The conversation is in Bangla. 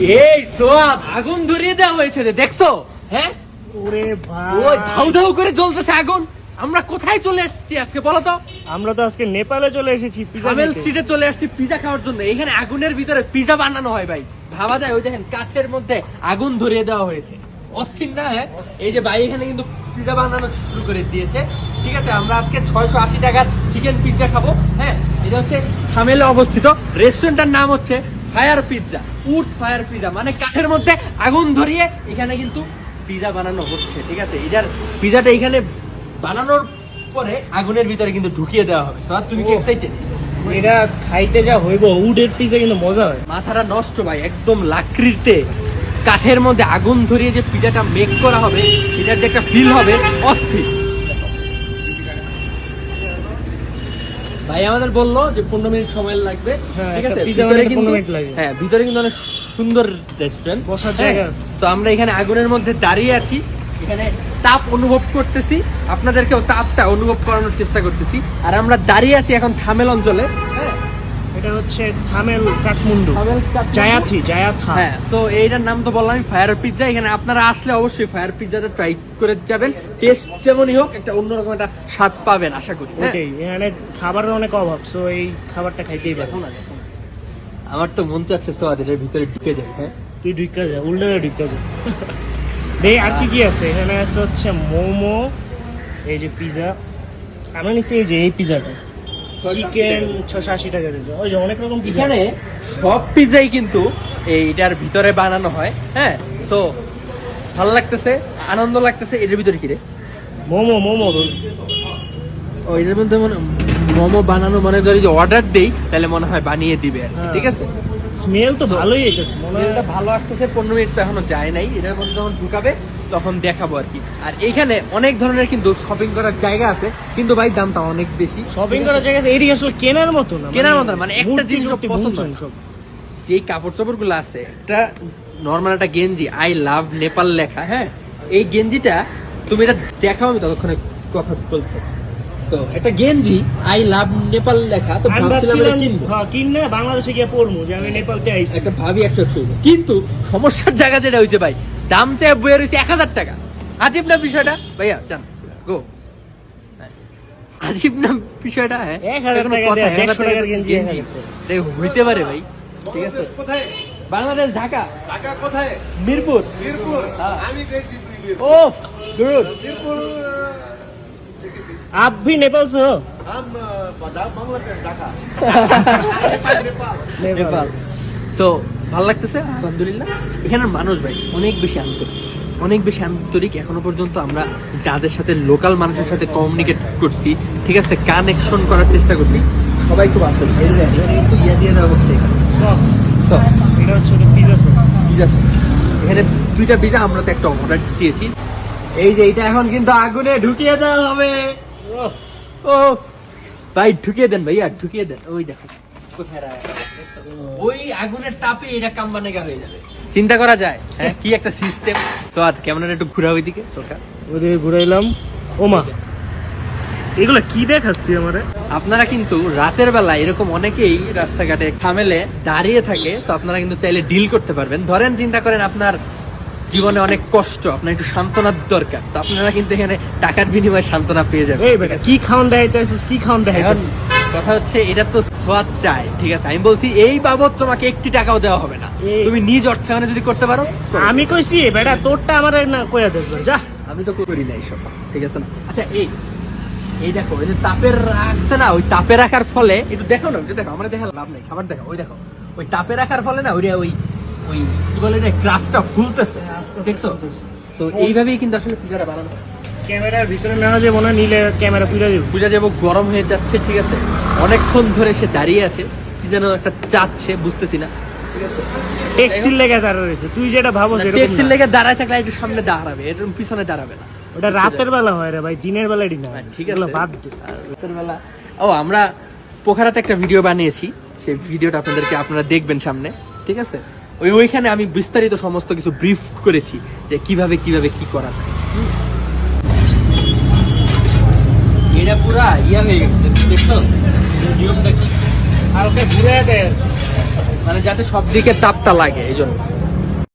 এই সোয়াদ আগুন ধরিয়ে দেওয়া হয়েছে রে, দেখছ? হ্যাঁ? ওরে ওই ভাই ধাউ ধাউ করে জ্বলতেছে আগুন। আমরা কোথায় চলে এসেছি আজকে বলো তো? আমরা তো আজকে নেপালে চলে এসেছি পিজা হামেল স্ট্রিটে চলে আসছি পিজা খাওয়ার জন্য। এখানে আগুনের ভিতরে পিজা বানানো হয় ভাই। ভাবা যায় ওই দেখেন কাঠের মধ্যে আগুন ধরিয়ে দেওয়া হয়েছে। অস্থির না হ্যাঁ? এই যে ভাই এখানে কিন্তু পিজা বানানো শুরু করে দিয়েছে। ঠিক আছে আমরা আজকে ছয়শো আশি টাকার চিকেন পিৎজা খাব হ্যাঁ? এটা হচ্ছে হামেলে অবস্থিত। রেস্টুরেন্টটার নাম হচ্ছে fire pizza wood fire pizza মানে কাঠের মধ্যে আগুন ধরিয়ে এখানে কিন্তু পিজা বানানো হচ্ছে ঠিক আছে? এটার পিজাটা এখানে বানানোর পরে আগুনের ভিতরে কিন্তু ঢুকিয়ে দেওয়া হবে। So, তুমি কি। এক্সাইটেড এটা খাইতে যা হইব উডের পিজা কিন্তু মজা হয়। মাথাটা নষ্ট ভাই একদম লাকড়িতে কাঠের মধ্যে আগুন ধরিয়ে যে পিঠাটা মেক করা হবে এটার যে একটা ফিল হবে অস্থির। ভাই আমাদের বলল যে পনেরো মিনিট সময় লাগবে। হ্যাঁ, ঠিক আছে? ভিতরে কিন্তু 15 মিনিট লাগে। হ্যাঁ ভিতরে কিন্তু অনেক সুন্দর রেস্টুরেন্ট বসার জায়গা তো আমরা এখানে আগুনের মধ্যে দাঁড়িয়ে আছি। এখানে তাপ অনুভব করতেছি। আপনাদেরকেও তাপটা অনুভব করানোর চেষ্টা করতেছি। আর আমরা দাঁড়িয়ে আছি এখন থামেল অঞ্চলে। হ্যাঁ এটা হচ্ছে থামেল কাঠমান্ডু। জায়াথি জায়াথা। হ্যাঁ তো এইটার নাম তো বললাম ফায়ার পিৎজা এখানে আপনারা আসলে অবশ্যই ফায়ার পিৎজাটা ট্রাই করে যাবেন। টেস্ট যেমনই হোক একটা অন্যরকম একটা স্বাদ পাবেন আশা করি হ্যাঁ? এখানে খাবারের অনেক অভাব সো এই খাবারটা খাইতেই পারে না, আমার তো মন চাচ্ছে সোয়াদ এটার ভিতরে ঢুকে যায় হ্যাঁ? তুই ঢুকা যা উল্টে ঢুকা যা। দেখ আর কি কি আছে? এখানে আছে হচ্ছে মোমো এই যে পিজা আমরা নিচ্ছি এই যে এই পিজাটা চিকেন ছশো আশি টাকা দিতে ওই যে অনেক রকম এখানে সব পিৎজাই কিন্তু এইটার ভিতরে বানানো হয় হ্যাঁ? সো ভালো লাগতেছে আনন্দ লাগতেছে এটার ভিতরে কি রে? মোমো মোমো ও এটার মধ্যে মনে মোমো বানানো মানে ধরি যে অর্ডার দেই তাহলে মনে হয় বানিয়ে দিবে আর হ্যাঁ। ঠিক আছে? স্মেল তো ভালোই এসেছে মনে হয়। ভালো আসতেছে পনেরো মিনিট তো এখনও যায় নাই এটার মধ্যে যখন ঢুকাবে তখন দেখাবো আর কি। আর এইখানে অনেক ধরনের কিন্তু শপিং করার জায়গা আছে কিন্তু ভাই দামটা অনেক বেশি। শপিং করার জায়গা আছে, এদিকে আসলে কেনার মতো না কেনার মতো মানে একটা জিনিসও পছন্দ। সব যে কাপড় চোপড়গুলো আছে একটা নর্মাল একটা গেঞ্জি আই লাভ নেপাল লেখা হ্যাঁ? এই গেঞ্জিটা তুমি এটা দেখাও আমি ততক্ষণে কথা বলতে। তো একটা গেঞ্জি আই লাভ নেপাল লেখা তো ভাবছিলাম এটা কিনবো। হ্যাঁ কিনে বাংলাদেশে গিয়ে পড়ব যে আমি নেপালতে আইসি একটা ভাবি একশো কিন্তু সমস্যার জায়গা যেটা হয়েছে ভাই দাম চেয়ে বইয়ে রয়েছে এক হাজার টাকা আজীব না বিষয়টা ভাইয়া জান গো আজীব না বিষয়টা হ্যাঁ এক হাজার এটা কোনো টাকা কথা, দেয়া, এক হাজার দেড়শো টাকার টাকার গেঞ্জি, এক গেঞ্জি। হাজার টাকা। এটা হইতে পারে ভাই ঠিক আছে বাংলাদেশ কোথায় বাংলাদেশ ঢাকা ঢাকা কোথায় মিরপুর মিরপুর হ্যাঁ। আমি গেছি দুই মিরপুর ও গুড মিরপুর আহ, দেখেছি आप भी नेपाल से हो हम আহ, ঢা- বাংলাদেশ ঢাকা নেপাল নেপাল নেপাল সো ভালো লাগতেছে আলহামদুলিল্লাহ। এখানের মানুষ ভাই অনেক বেশি আন্তরিক। অনেক বেশি আন্তরিক। এখনও পর্যন্ত আমরা যাদের সাথে লোকাল মানুষের সাথে কমিউনিকেট করছি ঠিক আছে কানেকশন করার চেষ্টা করছি সবাই খুব আন্তরিক। এখানে কিন্তু ইয়ে দিয়ে দেওয়া হচ্ছে সস সস এটা হচ্ছে পিজা সস পিজা সস এখানে দুইটা পিজা আমরা তো একটা অর্ডার দিয়েছি। এই যে এটা এখন কিন্তু আগুনে ঢুকিয়ে দেওয়া হবে। ও ভাই ঢুকিয়ে দেন ভাইয়া ঢুকিয়ে দেন। ওই দেখো। ওই আগুনের তাপে এটা হয়ে যাবে। চিন্তা করা যায় হ্যাঁ কি একটা সিস্টেম তো আর কেমন একটু ঘুরা ওইদিকে সরকার। ওদিকে ঘুরাইলাম ওমা এগুলো কি তুই আমারে? আপনারা কিন্তু রাতের বেলা এরকম অনেকেই রাস্তাঘাটে থামেলে দাঁড়িয়ে থাকে তো আপনারা কিন্তু চাইলে ডিল করতে পারবেন। ধরেন চিন্তা করেন আপনার জীবনে অনেক কষ্ট আপনার একটু সান্ত্বনার দরকার তো আপনারা কিন্তু এখানে টাকার বিনিময়ে সান্ত্বনা পেয়ে যাবেন। কি খাওয়ান দেখাইতেছিস কি খাওয়ান দেখাইতেছিস কথা হচ্ছে এটা তো সোয়াদ চাই ঠিক আছে? আমি বলছি এই বাবদ তোমাকে একটি টাকাও দেওয়া হবে না। তুমি নিজ অর্থায়নে যদি করতে পারো আমি কইছি বেটা তোরটা আমার না কইয়া দেখবে যা। আমি তো করি না এইসব ঠিক আছে না? আচ্ছা এই এই দেখো এই যে তাপের রাখছে না ওই তাপে রাখার ফলে একটু দেখো না দেখো আমার দেখা লাভ নেই খাবার দেখো ওই দেখো ওই তাপে রাখার ফলে না ওইটা ওই ওই কি বলে এটা ক্রাশটা ফুলতেছে আস্তে দেখছ। তো এইভাবেই কিন্তু আসলে পিজাটা বানানো হয়। ক্যামেরার ভিতরে নেওয়া যাব না নিলে ক্যামেরা পুজো দিব। পূজা যাব গরম হয়ে যাচ্ছে ঠিক আছে। অনেকক্ষণ ধরে সে দাঁড়িয়ে আছে কি যেন একটা চাচ্ছে বুঝতেছি না। লেগে দাঁড়া রয়েছে। তুই যেটা ভাবো লেগে দাঁড়ায় থাকলে একটু সামনে দাঁড়াবে এরকম পিছনে দাঁড়াবে না। ওটা রাতের বেলা হয় রে ভাই দিনের বেলা হ্যাঁ, ঠিক আছে। বাদ রাতের বেলা ও আমরা পোখারাতে একটা ভিডিও বানিয়েছি। সেই ভিডিওটা আপনাদেরকে আপনারা দেখবেন সামনে ঠিক আছে? ওই ওইখানে আমি বিস্তারিত সমস্ত কিছু ব্রিফ করেছি যে কীভাবে কীভাবে কি করা যায়। পুরা ইয়া হয়ে গেছে, দেখছ? নিয়মটা কি হালকা ঘুরে দেয়। মানে যাতে সব দিকে তাপটা লাগে, এই জন্য।